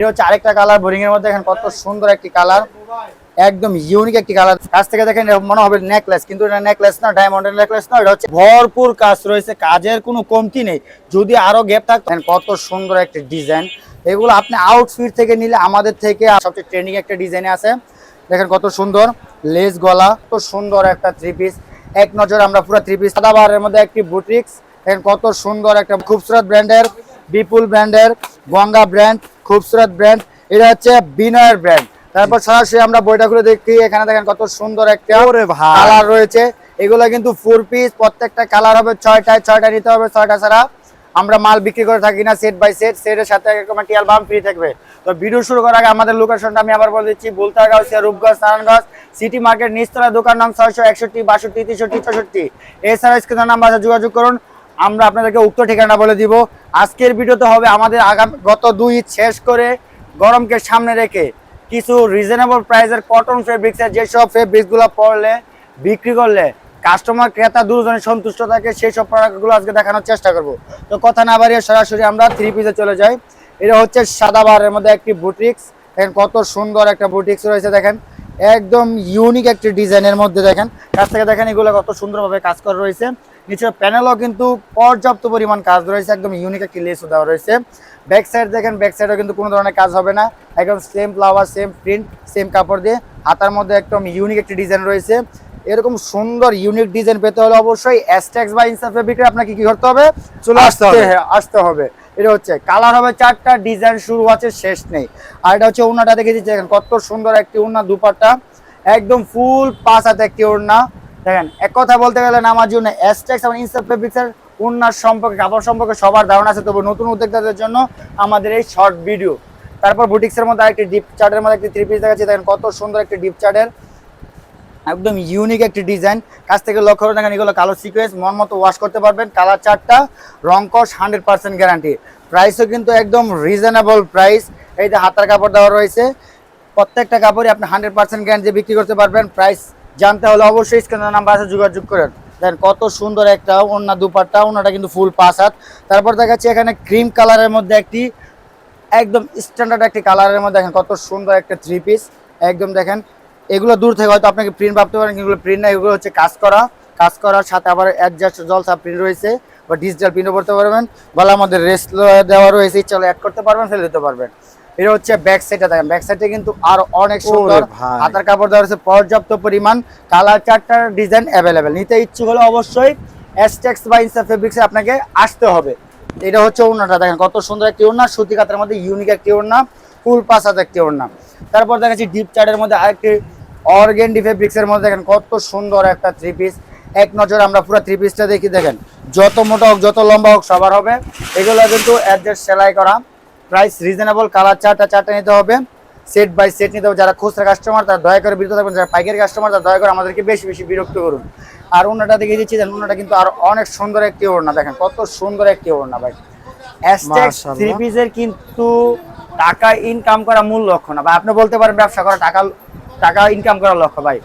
এটা হচ্ছে আরেকটা কালার বোরিং এর মধ্যে দেখেন কত সুন্দর একটি কালার একদম ইউনিক একটি কালার কাছ থেকে দেখেন মনে হবে নেকলেস কিন্তু এটা নেকলেস না ডায়মন্ডের নেকলেস না, এটা হচ্ছে ভরপুর কাজ রয়েছে, কাজের কোনো কমতি নেই। যদি আরও গ্যাপ থাকতো কত সুন্দর একটি ডিজাইন এগুলো আপনি আউটফিট থেকে নিলে আমাদের থেকে সবচেয়ে ট্রেন্ডিং একটা ডিজাইনে আছে। দেখেন কত সুন্দর লেস গলা, কত সুন্দর একটা থ্রি পিস এক নজর আমরা পুরো থ্রি পিস সাদাবারের মধ্যে একটি বুটিক্স দেখেন কত সুন্দর একটা খুবসুরত ব্র্যান্ডের বিপুল ব্র্যান্ডের গঙ্গা ব্র্যান্ড খুবসুরত ব্র্যান্ড এটা হচ্ছে বিনয়ের ব্র্যান্ড। তারপর সরাসরি আমরা বইটা খুলে দেখি এখানে দেখেন কত সুন্দর একটা। কালার রয়েছে। এগুলো কিন্তু ফোর পিস প্রত্যেকটা কালার হবে ছয়টায় ছয়টা নিতে হবে ছয়টা ছাড়া। আমরা মাল বিক্রি করে থাকি না সেট বাই সেট সেটের সাথে একটি অ্যালবাম ফ্রি থাকবে। তো ভিডিও শুরু করার আগে আমাদের লোকেশনটা আমি আবার বলে দিচ্ছি বুলতাগাঁও রূপগঞ্জ নারায়ণগঞ্জ সিটি মার্কেট নিচতলা দোকান নাম ছয়শো একষট্টি বাষট্টি তেষট্টি চৌষট্টি। এছাড়া স্ক্রিনের নাম্বার যোগাযোগ করুন। আমরা আপনাদেরকে উক্ত ঠিকানা বলে দিব। আজকের ভিডিওতে হবে আমাদের আগাম গত দুই শেষ করে গরমকে সামনে রেখে কিছু রিজনেবল প্রাইসের কটন ফেব্রিক্সের যেসব ফেব্রিক্সগুলো পরলে, বিক্রি করলে কাস্টমার ক্রেতা দুজনে সন্তুষ্ট থাকে সেই সব প্রোডাক্টগুলো আজকে দেখানোর চেষ্টা করব। তো কথা না বাড়িয়ে সরাসরি আমরা থ্রি পিসে চলে যাই। এটা হচ্ছে সাদা বারের মধ্যে একটি বুটিক্স দেখেন কত সুন্দর একটা বুটিক্স রয়েছে, দেখেন। একদম ইউনিক একটি ডিজাইনের মধ্যে, দেখেন। কাছ থেকে দেখেন এগুলো কত সুন্দরভাবে কাজ করা রয়েছে। নিচের প্যানেলও কিন্তু পর্যাপ্ত পরিমাণ কাজ রয়েছে একদম ইউনিক একটি লেসও দেওয়া রয়েছে। ব্যাক সাইড দেখেন ব্যাক সাইডেও কিন্তু কোনো ধরনের কাজ হবে না। একদম same flower same print same কাপড় দিয়ে হাতার মধ্যে একদম ইউনিক একটি ডিজাইন রয়েছে। এরকম সুন্দর ইউনিক ডিজাইন পেতে হলে অবশ্যই অ্যাস্টেক্স বা ইনসাফ ফেব্রিকে আপনাকে কি করতে হবে? চলে আসতে হবে। হ্যাঁ, আসতে হবে। এটা হচ্ছে কালার হবে চারটা ডিজাইন শুরু আছে শেষ নেই। আর এটা হচ্ছে উন্নাটা দেখে দিচ্ছি দেখেন কত সুন্দর একটি উন্না দুপাট্টা। একদম ফুল পাঁচ হাতে একটি উন্না দেখেন, এক কথা বলতে গেলে আমার জন্য অ্যাস্টেক্স এবং ইনসাফ ফেব্রিক্সের উন্নার সম্পর্কে, কাপড় সম্পর্কে সবার ধারণা আছে, তবে নতুন উদ্যোক্তাদের জন্য আমাদের এই শর্ট ভিডিও তারপর বুটিক্সের মধ্যে একটি ডিপ চার্টের মধ্যে একটি থ্রি পিস দেখাচ্ছি, দেখেন কত সুন্দর একটি ডিপ চার্টের একদম ইউনিক একটি ডিজাইন কাছ থেকে লক্ষ্য করে দেখেন এগুলো কালো সিকোয়েন্স মন মতো ওয়াশ করতে পারবেন। কালার চারটা রং কস হান্ড্রেড পার্সেন্ট গ্যারান্টি প্রাইসও কিন্তু একদম রিজনেবল প্রাইস এই যে হাতার কাপড় দেওয়া রয়েছে, প্রত্যেকটা কাপড়ই আপনি হান্ড্রেড পার্সেন্ট গ্যারান্টি বিক্রি করতে পারবেন। প্রাইস জানতে হলে অবশ্যই স্ক্রিনের নাম্বার আছে, যোগাযোগ করেন। দেখেন কত সুন্দর একটা ওন্না দুপাট্টা ওনাটা কিন্তু ফুল পাঁচ হাত। তারপর দেখাচ্ছি এখানে ক্রিম কালারের মধ্যে একটি, একদম স্ট্যান্ডার্ড একটি কালারের মধ্যে দেখেন কত সুন্দর একটা থ্রি পিস একদম দেখেন, এগুলো দূর থেকে হয়তো আপনাকে প্রিন্ট ভাবতে পারেন এগুলো প্রিন্ট না, এগুলো হচ্ছে কাজ করা। কাজ করার সাথে আবার অ্যাডজাস্ট জলসা প্রিন্ট রয়েছে, বা ডিজিটাল প্রিন্টও করতে পারবেন। গলার মধ্যে রেস্ট দেওয়া রয়েছে, ইচ্ছা অ্যাড করতে পারবেন, ফেলে দিতে পারবেন। এটা হচ্ছে ব্যাক সাইডটা দেখেন। ব্যাক সাইডে কিন্তু আরও অনেক সুন্দর। হাতার কাপড় দেওয়া রয়েছে পর্যাপ্ত পরিমাণ কালার চারটার ডিজাইন অ্যাভেলেবেল নিতে ইচ্ছুক হলে অবশ্যই এসটেক্স বা ইনসা ফেব্রিক্সে আপনাকে আসতে হবে। এটা হচ্ছে ওড়নাটা দেখেন কত সুন্দর একটি ওড়না। সুতি কাতার মধ্যে ইউনিক একটি ওড়না ফুল পাসাদ একটি ওড়না। তারপর দেখাচ্ছি ডিপ চার্টের মধ্যে আরেকটি অর্গেন্ডি ফেব্রিক্সের মধ্যে দেখেন কত সুন্দর একটা থ্রি পিস এক নজর আমরা পুরো থ্রি পিসটা দেখি দেখেন। যত মোটা হোক যত লম্বা হোক সবার হবে। এগুলো কিন্তু অ্যাডজাস্ট সেলাই করা। প্রাইস রিজনেবল কালার চারটা চারটা নিতে হবে। সেট বাই সেট নিতে হবে। যারা খুচরা কাস্টমার তারা দয়া করে বিরত থাকবেন। যারা পাইকারি কাস্টমার তারা দয়া করে আমাদেরকে বেশি বেশি বিরক্ত করুন। আর ওনাটা দেখে দিচ্ছি দেখেন ওনাটা কিন্তু আর অনেক সুন্দর একটি ওড়না। দেখেন কত সুন্দর একটি ওড়না ভাই। থ্রি পিসের কিন্তু টাকা ইনকাম করা মূল লক্ষ্য না ভাই। আপনি বলতে পারেন ব্যবসা করা টাকা টাকা ইনকাম করার লক্ষ্য ভাই।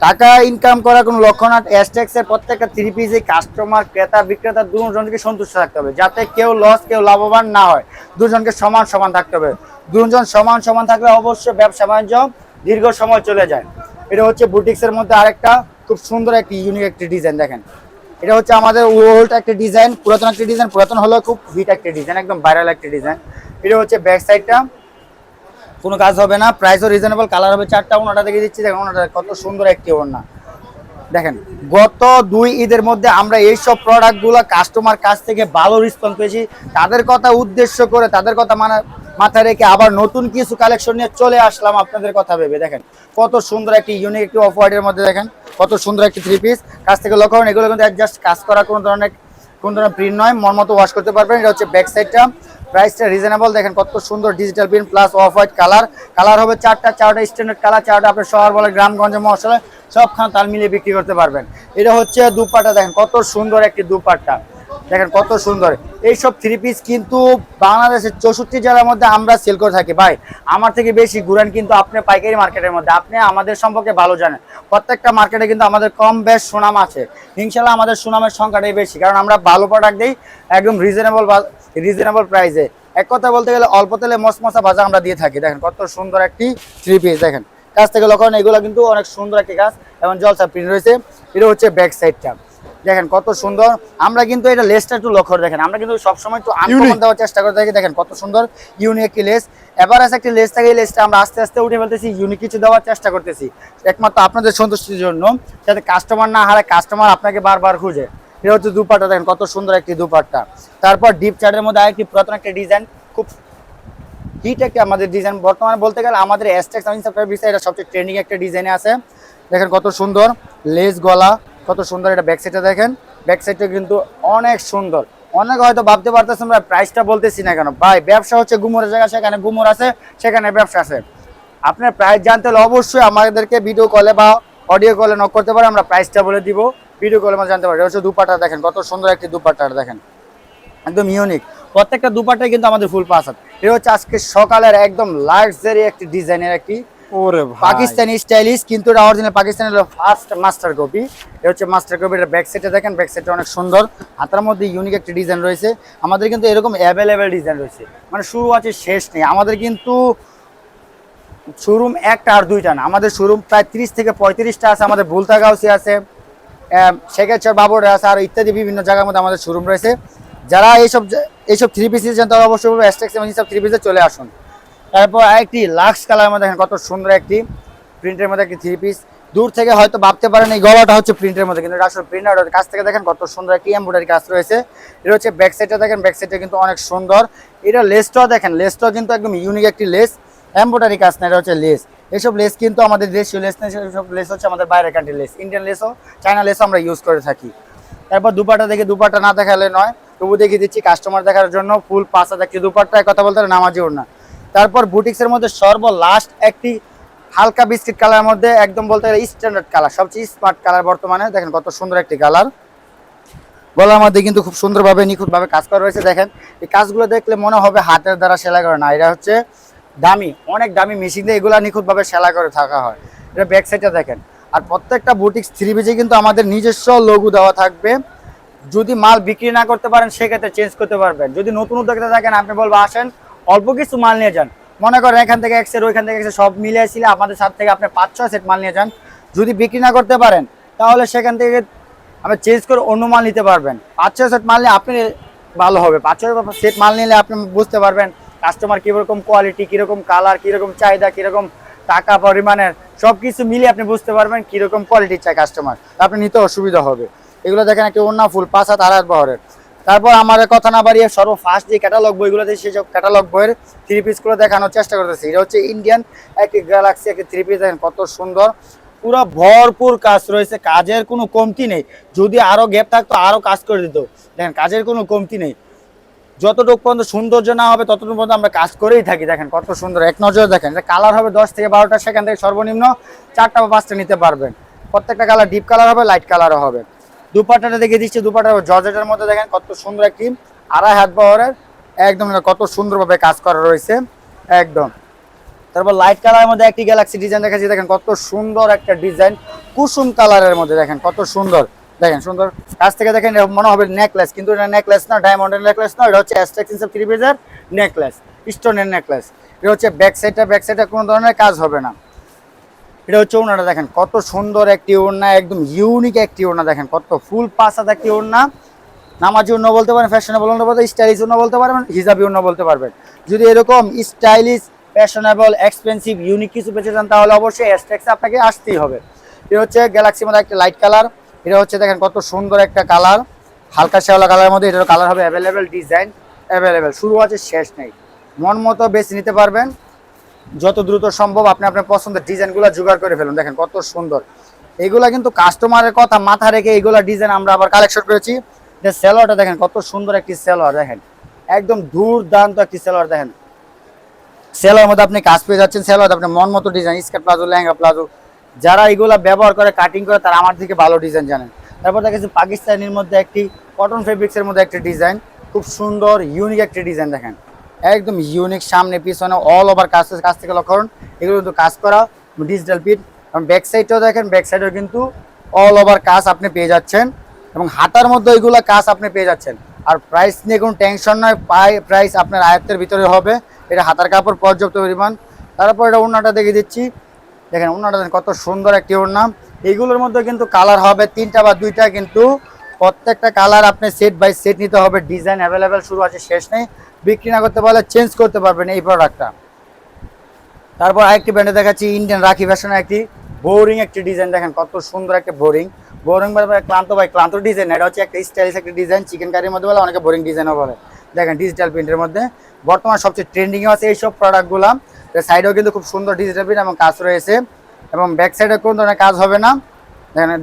টাকা ইনকাম করার কোনো লক্ষ্য না এর প্রত্যেকটা থ্রি পিসে কাস্টমার ক্রেতা, বিক্রেতা দুজনকে সন্তুষ্ট থাকতে হবে। যাতে কেউ লস কেউ লাভবান না হয়। দুজনকে সমান সমান থাকতে হবে। দুজন সমান সমান থাকলে অবশ্যই ব্যবসা বাণিজ্য দীর্ঘ সময় চলে যায়। এটা হচ্ছে বুটিক্সের মধ্যে আরেকটা খুব সুন্দর একটি ইউনিক একটি ডিজাইন দেখেন। এটা হচ্ছে আমাদের ওল্ড একটা ডিজাইন পুরাতন একটা ডিজাইন পুরাতন হলেও খুব হিট একটা ডিজাইন একদম ভাইরাল একটা ডিজাইন এটা হচ্ছে ব্যাক সাইডটা কোনো কাজ হবে না প্রাইসও রিজনেবল কালার হবে চারটা ওনাটা দেখে দিচ্ছি, দেখেন ওনাটা কত সুন্দর একটি ওনা দেখেন, গত দুই ঈদের মধ্যে আমরা এই সব প্রোডাক্টগুলো কাস্টমার কাছ থেকে ভালো রেসপন্স পেয়েছি। তাদের কথা উদ্দেশ্য করে, তাদের কথা মানে মাথায় রেখে আবার নতুন কিছু কালেকশন নিয়ে চলে আসলাম আপনাদের কথা ভেবে। দেখেন, কত সুন্দর একটি ইউনিক একটি অফ হোয়াইটের মধ্যে দেখেন, কত সুন্দর একটি থ্রি পিস কাছ থেকে লক্ষ্য করেন এগুলো কিন্তু জাস্ট কাজ করা কোনো ধরনের কোনো ধরনের প্রিন্ট নয়, মন মতো ওয়াশ করতে পারবেন। এটা হচ্ছে ব্যাক সাইডটা প্রাইসটা রিজনেবল দেখেন কত সুন্দর digital print plus off white colour colour হবে চারটা চারটা স্ট্যান্ডার্ড কালার চারটা আপনার শহর বলে গ্রামগঞ্জে মশলা সবখানে তাল মিলিয়ে বিক্রি করতে পারবেন। এটা হচ্ছে দুপাট্টা, দেখেন কত সুন্দর একটি দুপাট্টা। দেখেন কত সুন্দর। এইসব থ্রি পিস কিন্তু বাংলাদেশের চৌষট্টি জেলার মধ্যে আমরা সেল করে থাকি। ভাই, আমার থেকে বেশি ঘুরেন কিন্তু আপনি পাইকারি মার্কেটের মধ্যে। আপনি আমাদের সম্পর্কে ভালো জানেন। প্রত্যেকটা মার্কেটে কিন্তু আমাদের কম বেশ সুনাম আছে। ইনশাল্লাহ আমাদের সুনামের সংখ্যাটাই বেশি। কারণ আমরা ভালো প্রোডাক্ট দিই, একদম রিজনেবল রিজনেবল প্রাইসে এক কথা বলতে গেলে অল্প তেলে মশমশা ভাজা আমরা দিয়ে থাকি। দেখেন কত সুন্দর একটি থ্রি পিস দেখেন। কাছ থেকে করেন এগুলো কিন্তু অনেক সুন্দর একটি গাছ এবং জলসা প্রিন্ট রয়েছে। এটা হচ্ছে ব্যাক সাইডটা দেখেন কত সুন্দর। আমরা কিন্তু এটা লেসটা একটু লক্ষ্য দেখেন। আমরা কিন্তু সবসময় একটু আনকমন দেওয়ার চেষ্টা করে থাকি। দেখেন কত সুন্দর ইউনিক একটি লেস এবার আছে একটি লেস থাকে এই লেসটা আমরা আস্তে আস্তে উঠে ফেলতেছি। ইউনিক কিছু দেওয়ার চেষ্টা করতেছি। একমাত্র আপনাদের সন্তুষ্টির জন্য। যাতে কাস্টমার না হারায় কাস্টমার আপনাকে বারবার খুঁজে। এটা হচ্ছে দুপাট্টা, দেখেন কত সুন্দর একটি দুপাট্টা। তারপর ডিপ চার্টের মধ্যে আরেকটি পুরাতন একটা ডিজাইন খুব হিট একটা আমাদের ডিজাইন বর্তমানে বলতে গেলে আমাদের এটা সবচেয়ে ট্রেন্ডিং একটা ডিজাইনে আছে। দেখেন কত সুন্দর লেস গলা, কত সুন্দর এটা ব্যাক সাইডটা দেখেন। ব্যাক সাইডটা কিন্তু অনেক সুন্দর। অনেক হয়তো ভাবতে পারতেছেন, ভাই প্রাইসটা বলতেছি না কেন? ভাই, ব্যবসা হচ্ছে গুমরের জায়গা, সেখানে গুমর আছে, সেখানে ব্যবসা আছে। আপনার প্রাইস জানতে হলে অবশ্যই আমাদেরকে ভিডিও কলে বা অডিও কলে নক করতে পারে আমরা প্রাইসটা বলে দিব। ভিডিও কলে আমরা জানতে পারি এটা হচ্ছে দুপাটা দেখেন কত সুন্দর একটি দুপাট্টা দেখেন। একদম ইউনিক প্রত্যেকটা দুপাটাই কিন্তু আমাদের ফুল পাস আছে। এটা হচ্ছে আজকে সকালের একদম লাক্সারি একটি ডিজাইনের একটি ওরে পাকিস্তানি স্টাইলিশ কিন্তু এটা original Pakistani first master copy এটা হচ্ছে মাস্টার কপি এটা ব্যাক সাইডে দেখেন ব্যাক সাইডটা অনেক সুন্দর। হাতার মধ্যে ইউনিক একটা ডিজাইন রয়েছে। আমাদের কিন্তু এরকম অ্যাভেলেবেল ডিজাইন রয়েছে। মানে শুরু আছে শেষ নেই। আমাদের কিন্তু শোরুম একটা আর দুইটা না। আমাদের শোরুম প্রায় তিরিশ থেকে পঁয়ত্রিশটা আছে। আমাদের বুলতাগাউসি আছে। শেখেচর বাবুরে আছে আর ইত্যাদি বিভিন্ন জায়গার মধ্যে আমাদের শোরুম রয়েছে। যারা এইসব এইসব থ্রি পিসের জন্য তারা অবশ্যই অ্যাস্টেক্স এবং এইসব থ্রি পিসে চলে আসুন। তারপর আরেকটি লাক্স কালার মধ্যে দেখেন কত সুন্দর একটি প্রিন্টের মধ্যে একটি থ্রি পিস দূর থেকে হয়তো ভাবতে পারেন এই গলাটা হচ্ছে প্রিন্টের মধ্যে, কিন্তু আসলে প্রিন্টার কাছ থেকে দেখেন কত সুন্দর একটি এমব্রয়ডারি কাজ রয়েছে। এটা হচ্ছে ব্যাক সাইডটা দেখেন ব্যাক সাইডটা কিন্তু অনেক সুন্দর। এটা লেসটাও দেখেন লেসটাও কিন্তু একদম ইউনিক একটি লেস এমব্রয়ডারি কাজ না, এটা হচ্ছে লেস এসব লেস কিন্তু আমাদের দেশীয় লেস না, এসব লেস হচ্ছে আমাদের বাইরের কান্ট্রি লেস ইন্ডিয়ান লেসও চায়না লেসও আমরা ইউজ করে থাকি। তারপর দুপাটা দেখে দুপাটা না দেখালে নয়, তবু দেখিয়ে দিচ্ছি কাস্টমার দেখার জন্য ফুল পাঁচা দেখছি দুপাট্টা কথা বলতে হবে নামাজি না তারপর বুটিক্সের মধ্যে সর্ব লাস্ট একটি হালকা বিস্কিট কালারের মধ্যে একদম বলতে গেলে স্ট্যান্ডার্ড কালার সবচেয়ে স্মার্ট কালার বর্তমানে, দেখেন কত সুন্দর একটি কালার গলার মধ্যে কিন্তু খুব সুন্দরভাবে নিখুঁতভাবে কাজ করা রয়েছে, দেখেন। এই কাজগুলো দেখলে মনে হবে হাতের দ্বারা সেলাই করে না, এটা হচ্ছে দামি, অনেক দামি মেশিন দিয়ে এগুলো নিখুঁতভাবে সেলাই করে থাকা হয়। এটা ব্যাক সাইডটা দেখেন। আর প্রত্যেকটা বুটিক্স থ্রি পিজে কিন্তু আমাদের নিজস্ব লঘু দেওয়া থাকবে। যদি মাল বিক্রি না করতে পারেন, সেক্ষেত্রে চেঞ্জ করতে পারবেন। যদি নতুন উদ্যোক্তা থাকেন, আপনি বলব, আসেন, অল্প কিছু মাল নিয়ে যান। মনে করেন এখান থেকে এক সেট ওইখান থেকে এক set সব মিলে আসলে আমাদের সাথে থেকে আপনি পাঁচ, ছয় সেট মাল নিয়ে যান। যদি বিক্রি না করতে পারেন, তাহলে সেখান থেকে আপনি চেঞ্জ করে অন্য মাল নিতে পারবেন। পাঁচ, ছয় সেট মাল নিয়ে আপনি ভালো হবে। পাঁচ, ছয় সেট মাল নিলে আপনি বুঝতে পারবেন কাস্টমার কীরকম কোয়ালিটি কীরকম কালার কীরকম চাহিদা, কীরকম টাকা পরিমাণের সব কিছু মিলিয়ে আপনি বুঝতে পারবেন কীরকম কোয়ালিটির চাই কাস্টমার আপনি নিতে অসুবিধা হবে। এগুলো দেখেন একটি অন্য ফুল, পাঁচ হাত আড়াই বহরের। তারপর আমার কথা না বাড়িয়ে সর্ব ফার্স্ট যে ক্যাটালগ বইগুলো আছে সেসব ক্যাটালগ বইয়ের থ্রি পিসগুলো দেখানোর চেষ্টা করতেছি। এটা হচ্ছে ইন্ডিয়ান একটি গ্যালাক্সি একটি থ্রি পিস দেখেন কত সুন্দর। পুরো ভরপুর কাজ রয়েছে, কাজের কোনো কমতি নেই। যদি আরও গ্যাপ থাকতো আরও কাজ করে দিত। দেখেন, কাজের কোনো কমতি নেই। যতটুকু পর্যন্ত সৌন্দর্য না হবে, ততটুকু পর্যন্ত আমরা কাজ করেই থাকি। দেখেন কত সুন্দর, এক নজরে দেখেন। কালার হবে দশ থেকে বারোটা, সেখান থেকে সর্বনিম্ন চারটা বা পাঁচটা নিতে পারবেন। প্রত্যেকটা কালার ডিপ কালার হবে লাইট কালারও হবে। দুপাটাটা দেখে দিচ্ছি দুপাটা জর্জেটের মধ্যে দেখেন কত সুন্দর একটি আড়াই হাত বহরের, একদম কত সুন্দরভাবে কাজ করা রয়েছে। একদম। তারপর লাইট কালারের মধ্যে একটি গ্যালাক্সি ডিজাইন দেখাচ্ছি, দেখেন কত সুন্দর একটা ডিজাইন কুসুম কালারের মধ্যে দেখেন কত সুন্দর। দেখেন সুন্দর। কাছ থেকে দেখেন মনে হবে নেকলেস কিন্তু এটা নেকলেস না ডায়মন্ডের নেকলেস না, এটা হচ্ছে অ্যাস্ট্রাক্স ইনসেপ থ্রি পিসের নেকলেস স্টোনের নেকলেস এটা হচ্ছে ব্যাক সাইডটা ব্যাক সাইডে কোনো ধরনের কাজ হবে না। এটা হচ্ছে ওনাটা দেখেন, কত সুন্দর একটি ওড়না, একদম ইউনিক একটি ওড়না দেখেন, কত ফুল পাসাদ একটি ওড়না। নামাজি অন্য বলতে পারেন ফ্যাশনেবল ওড়না বলতে স্টাইলিশ ওড়না বলতে পারবেন হিজাবি ওড়না বলতে পারবেন। যদি এরকম স্টাইলিশ ফ্যাশনেবল এক্সপেন্সিভ ইউনিক কিছু পেতে চান তাহলে অবশ্যই এসটেক্সে আপনাকে আসতেই হবে। এটা হচ্ছে গ্যালাক্সি মধ্যে একটা লাইট কালার এটা হচ্ছে দেখেন কত সুন্দর একটা কালার। হালকা শ্যাওলা কালারের মধ্যে এটার কালার হবে অ্যাভেলেবেল ডিজাইন অ্যাভেলেবেল শুরু আছে, শেষ নেই। মন মতো বেছে নিতে পারবেন। যত দ্রুত সম্ভব আপনি আপনার পছন্দের ডিজাইনগুলো জোগাড় করে ফেলুন। দেখেন কত সুন্দর। এগুলা কিন্তু কাস্টমারের কথা মাথা রেখে এইগুলা ডিজাইন আমরা আবার কালেকশন করেছি। যে সেলোয়ারটা দেখেন কত সুন্দর একটি সেলোয়ার দেখেন। একদম দুর্দান্ত একটি সেলোয়ার দেখেন। সেলোয়ার মধ্যে আপনি কাজ পেয়ে যাচ্ছেন। সেলোয়ার আপনি মন মতো design skirt palazzo, lehenga palazzo যারা এগুলা ব্যবহার করে কাটিং করে, তারা আমার থেকে ভালো ডিজাইন জানেন তারপর দেখেছি পাকিস্তানির মধ্যে একটি কটন ফেব্রিক্সের মধ্যে একটি ডিজাইন খুব সুন্দর ইউনিক একটি ডিজাইন দেখেন। একদম ইউনিক সামনে, পিছনে অল ওভার কাজ কাছ থেকে লক্ষ্য করুন। এগুলো কিন্তু কাজ করা ডিজিটাল পিট এবং ব্যাক সাইডটাও দেখেন ব্যাক সাইডেও কিন্তু অল ওভার কাজ আপনি পেয়ে যাচ্ছেন। এবং হাতার মধ্যে এগুলো কাজ আপনি পেয়ে যাচ্ছেন। আর প্রাইস নিয়ে কোনো টেনশন নয় প্রাইস আপনার আয়ত্তের ভিতরে হবে। এটা হাতার কাপড় পর্যাপ্ত পরিমাণ। তারপর এটা ওড়নাটা দেখে দিচ্ছি। দেখেন দেখেন কত সুন্দর একটি ওড়না। এইগুলোর মধ্যে কিন্তু কালার হবে তিনটা বা দুইটা, কিন্তু প্রত্যেকটা কালার আপনি সেট বাই সেট নিতে হবে। ডিজাইন অ্যাভেলেবেল শুরু আছে, শেষ নেই। বিক্রি না করতে পারলে চেঞ্জ করতে পারবেন এই প্রোডাক্টটা তারপর আরেকটি ব্র্যান্ডে দেখাচ্ছি ইন্ডিয়ান রাখি ফ্যাশনের একটি বোরিং একটি ডিজাইন দেখেন কত সুন্দর একটা বোরিং বোরিং মানে ক্লান্ত ভাই, ক্লান্ত ডিজাইন এটা হচ্ছে একটা স্টাইলিশ একটা ডিজাইন চিকেন কারির মধ্যে বলে, অনেকে বোরিং ডিজাইনও বলে। দেখেন ডিজিটাল প্রিন্টের মধ্যে। বর্তমান সবচেয়ে ট্রেন্ডিংয়ে আছে এইসব প্রোডাক্টগুলো সাইডেও কিন্তু খুব সুন্দর ডিজিটাল প্রিন্ট এবং কাজ রয়েছে এবং ব্যাক সাইডে কোন ধরনের কাজ হবে না।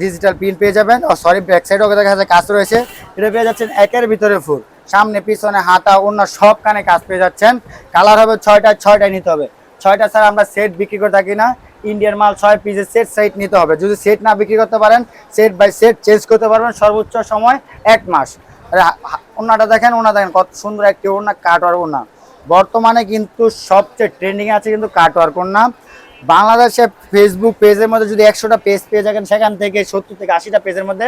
ডিজিটাল প্রিন্ট পেয়ে যাবেন। ও সরি ব্যাক সাইডেও দেখা যাচ্ছে কাজ রয়েছে। এটা পেয়ে যাচ্ছেন একের ভিতরে ফুল সামনে, পিছনে, হাতা, অন্য সব কানে কাজ পেয়ে যাচ্ছেন। কালার হবে ছয়টা ছয়টায় নিতে হবে। ছয়টা ছাড়া আমরা সেট বিক্রি করে থাকি না। ইন্ডিয়ান মাল ছয় পিসের সেট সেট নিতে হবে। যদি সেট না বিক্রি করতে পারেন সেট বাই সেট চেঞ্জ করতে পারবেন সর্বোচ্চ সময় এক মাস। ওনাটা দেখেন ওনা দেখেন, কত সুন্দর একটি ওনা কাটওয়ার ওনা বর্তমানে কিন্তু সবচেয়ে ট্রেন্ডিং আছে কিন্তু কাটওয়ার ওনা বাংলাদেশে ফেসবুক পেজের মধ্যে যদি একশোটা পেজ পেয়ে যাবেন সেখান থেকে সত্তর থেকে আশিটা পেজের মধ্যে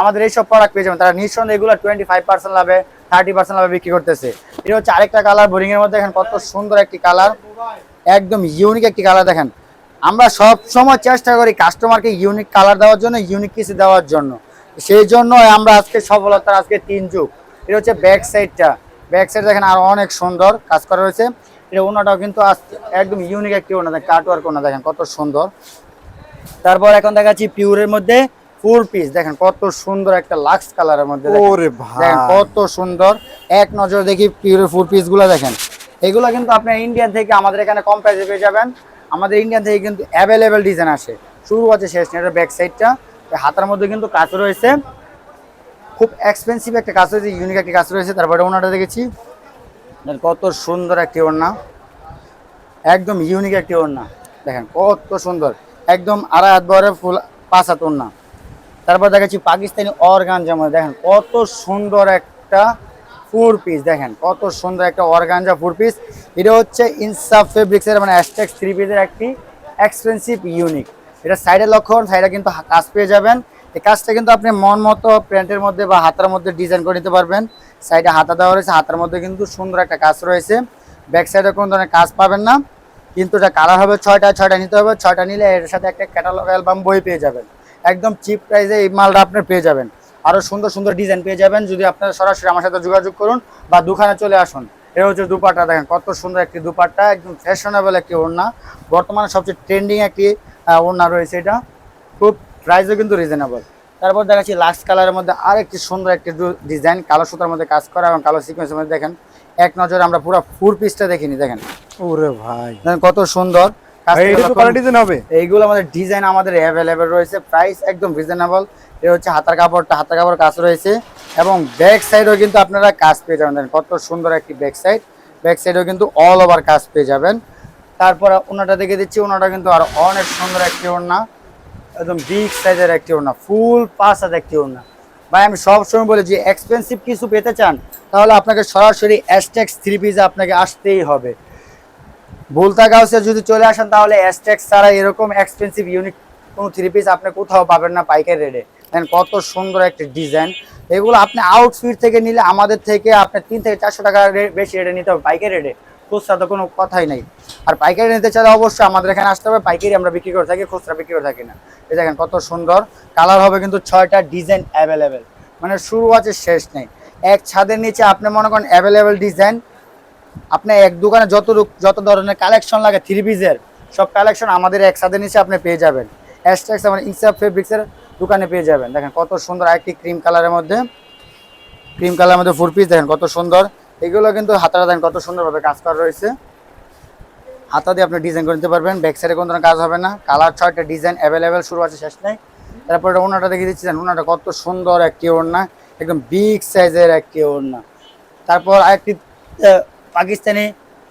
আমাদের এইসব প্রোডাক্ট পেয়ে যাবেন। তারা নিঃসন্দেহে এগুলো টোয়েন্টি ফাইভ পার্সেন্ট লাভে থার্টি পার্সেন্ট লাভে বিক্রি করতেছে। এটা হচ্ছে আরেকটা কালার বোরিং এর মধ্যে দেখেন কত সুন্দর একটি কালার একদম ইউনিক একটি কালার দেখেন। আমরা সব সময় চেষ্টা করি কাস্টমারকে ইউনিক কালার দেওয়ার জন্য ইউনিক কিছু দেওয়ার জন্য। সেই জন্য আমরা আজকে সফলতার আজকে তিন যুগ। এটা হচ্ছে ব্যাক সাইডটা ব্যাক সাইড দেখেন আর অনেক সুন্দর কাজ করা রয়েছে। এটা ওনাটাও কিন্তু একদম ইউনিক একটি ওনা দেখেন কাটওয়ার্ক ওনা দেখেন কত সুন্দর। তারপর এখন দেখাচ্ছি পিউরের মধ্যে ফুল পিস দেখেন কত সুন্দর একটা লাক্স কালারের মধ্যে দেখেন। কত সুন্দর। এক নজর দেখি পিওরের ফুল পিসগুলো দেখেন। এগুলো কিন্তু আপনি ইন্ডিয়ান থেকে আমাদের এখানে কম প্রাইসে পেয়ে যাবেন। আমাদের ইন্ডিয়ান থেকে কিন্তু অ্যাভেলেবেল ডিজাইন আসে। শুরু আছে শেষ নেই ব্যাক সাইডটা হাতার মধ্যে কিন্তু কাজ রয়েছে। খুব এক্সপেন্সিভ একটা কাজ রয়েছে ইউনিক একটা কাজ রয়েছে, তারপরে ওনাটা দেখেছি। কত সুন্দর একটি ওড়না। একদম ইউনিক একটি ওড়না। দেখেন, কত সুন্দর। একদম আড়াই হাত বহরে ফুল পাঁচ হাত ওড়না। তারপর দেখাচ্ছি পাকিস্তানি অর্গানজা মধ্যে দেখেন, কত সুন্দর একটা ফোর পিস দেখেন, কত সুন্দর একটা অর্গানজা ফোর পিস এটা হচ্ছে ইনসাফ ফেব্রিক্সের মানে অ্যাস্টেক্স থ্রি পিসের একটি এক্সপেন্সিভ ইউনিক এটা সাইডে লক্ষণ সাইডে কিন্তু কাজ পেয়ে যাবেন। কাজটা কিন্তু আপনি মন মতো প্যান্টের মধ্যে বা হাতার মধ্যে ডিজাইন করে নিতে পারবেন। সাইডে হাতা দেওয়া রয়েছে, হাতার মধ্যে কিন্তু সুন্দর একটা কাজ রয়েছে। ব্যাক সাইডে কোনো ধরনের কাজ পাবেন না। কিন্তু এটা কালার হবে ছয়টা ছয়টা নিতে হবে। ছয়টা নিলে এর সাথে একটা ক্যাটালগ অ্যালবাম বই পেয়ে যাবেন। একদম চিপ প্রাইসে এই মালটা আপনি পেয়ে যাবেন। আরও সুন্দর সুন্দর ডিজাইন পেয়ে যাবেন। যদি আপনারা সরাসরি আমার সাথে যোগাযোগ করুন বা দোকানে চলে আসুন এটা হচ্ছে দুপাট্টা দেখেন, কত সুন্দর একটি দুপাট্টা, একদম ফ্যাশনেবল একটি ওড়না। বর্তমানে সবচেয়ে ট্রেন্ডিং একটি ওড়না রয়েছে এটা। খুব প্রাইসও কিন্তু রিজনেবল তারপর দেখাচ্ছি লাক্স কালারের মধ্যে আরেকটি সুন্দর একটি ডিজাইন কালো সুতার মধ্যে কাজ করা এবং কালো সিকোয়েন্সের মধ্যে দেখেন এক নজরে আমরা পুরো ফুল পিসটা দেখিনি দেখেন। ওরে ভাই। কত সুন্দর। এইগুলো আমাদের ডিজাইন আমাদের অ্যাভেলেবেল রয়েছে। প্রাইস একদম রিজনেবল এটা হচ্ছে হাতার কাপড়টা হাতার কাপড় কাজ রয়েছে। এবং ব্যাক সাইডেও কিন্তু আপনারা কাজ পেয়ে যাবেন। কত সুন্দর একটি ব্যাক সাইড ব্যাক সাইডেও কিন্তু অল ওভার কাজ পেয়ে যাবেন। তারপর ওনাটা দেখে দিচ্ছি। ওনাটা কিন্তু আর অনেক সুন্দর একটি ওড়না। একদম বিগ সাইজের একটি ওড়না ফুল পাঁচ হাত একটি ওড়না। ভাই, আমি সবসময় বলি, যে এক্সপেন্সিভ কিছু পেতে চান, তাহলে আপনাকে সরাসরি অ্যাস্টেক্স থ্রি পিসে আপনাকে আসতেই হবে। ভুলতা গাউসে যদি চলে আসেন, তাহলে অ্যাস্টেক্স ছাড়া এরকম এক্সপেন্সিভ ইউনিক কোনো থ্রি পিস আপনি কোথাও পাবেন না পাইকারি রেডে দেন কত সুন্দর একটা ডিজাইন এগুলো আপনি আউটফিট থেকে নিলে আমাদের থেকে আপনি তিন থেকে চারশো টাকা বেশি রেটে নিতে হবে পাইকারি রেটে খুচরা তো কোনো কথাই নাই। আর পাইকারি নিতে চাইলে অবশ্যই আমাদের এখানে আসতে হবে, পাইকারি আমরা বিক্রি করে থাকি, খুচরা বিক্রি করে থাকি না। এই দেখেন কত সুন্দর, কালার হবে কিন্তু ছয়টা ডিজাইন অ্যাভেলেবেল। মানে শুরু আছে, শেষ নেই। এক ছাদের নিচে আপনি মনে করেন অ্যাভেলেবেল ডিজাইন, আপনি এক দোকানে যত যত ধরনের কালেকশন লাগে, থ্রি পিসের সব কালেকশন আমাদের এক ছাদের নিচে আপনি পেয়ে যাবেন। অ্যাস্ট্যাক্স মানে ইনসাফ ফেব্রিক্সের দোকানে পেয়ে যাবেন। দেখেন কত সুন্দর একটি ক্রিম কালারের মধ্যে, ক্রিম কালারের মধ্যে ফোর পিস দেখেন কত সুন্দর। এগুলো কিন্তু হাতাটা দেখেন কত সুন্দরভাবে কাজ করা রয়েছে। হাতা দিয়ে আপনি ডিজাইন করে নিতে পারবেন ব্যাক সাইডে কোনো ধরনের কাজ হবে না। কালার ছয়টা ডিজাইন অ্যাভেলেবেল শুরু আছে শেষ নেই। তারপরে ওনাটা দেখিয়ে দিচ্ছি ওনাটা কত সুন্দর একটি ওড়না একদম বিগ সাইজের একটি ওড়না। তারপর আরেকটি আহ, পাকিস্তানি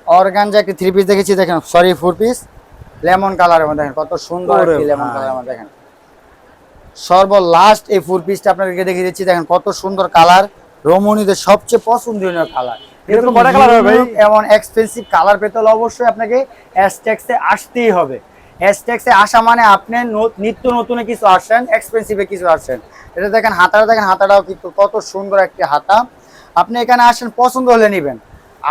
অর্গানজা একটি থ্রি পিস দেখেছি দেখেন সরি ফোর পিস লেমন কালারের মধ্যে দেখেন কত সুন্দর একটি লেমন ভাই। কালারের মধ্যে দেখেন। সর্ব লাস্ট এই ফোর পিসটা আপনাদেরকে দেখিয়ে দিচ্ছি দেখেন কত সুন্দর কালার। রমণীদের সবচেয়ে পছন্দনীয় কালার? এমন এক্সপেন্সিভ কালার পেতে হলে অবশ্যই আপনাকে অ্যাস্টেক্সে আসতেই হবে। অ্যাস্টেক্সে আসা মানে আপনি নিত্য নতুনে কিছু আসছেন এক্সপেন্সিভে কিছু আসছেন এটা দেখেন হাতাটা দেখেন হাতাটাও কিন্তু কত সুন্দর একটি হাতা। আপনি এখানে আসেন পছন্দ হলে নেবেন।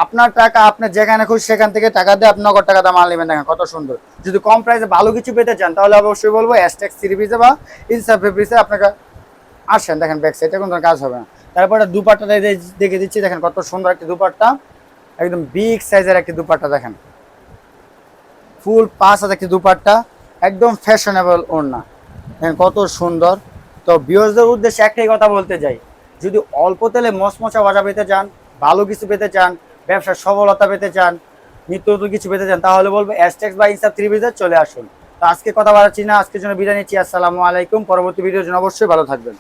আপনার টাকা আপনি যেখানে খুশি সেখান থেকে টাকা দিয়ে আপনি নগদ টাকা মাল নেবেন দেখেন কত সুন্দর। যদি কম প্রাইসে ভালো কিছু পেতে চান তাহলে অবশ্যই বলব এসটেক্স সিরিজে বা ইনসাফ ফেব্রিক্সে আপনাকে আসেন দেখেন ব্যাক সাইডে কোনো কাজ হবে না। তারপরে দুপাট্টা দেখে দিচ্ছি দেখেন কত সুন্দর একটি দুপাট্টা। একদম বিগ সাইজের একটি দুপাট্টা, দেখেন। ফুল পাঁচ হাজার একটি দুপাট্টা, একদম ফ্যাশনেবল ওড়না। দেখেন কত সুন্দর। তো বিয়সদের উদ্দেশ্যে একটাই কথা বলতে যাই যদি অল্প তেলে মশমশা ভাজা পেতে চান, ভালো কিছু পেতে চান, ব্যবসার সফলতা পেতে চান, নিত্য নতুন কিছু পেতে চান, তাহলে বলব অ্যাস্টেক্স বা ইনসাফ থ্রি চলে আসুন। তো আজকে কথা বাড়াচ্ছি না, আজকের জন্য বিদায় নিচ্ছি, আসসালামু আলাইকুম, পরবর্তী ভিডিওর জন্য অবশ্যই ভালো থাকবেন।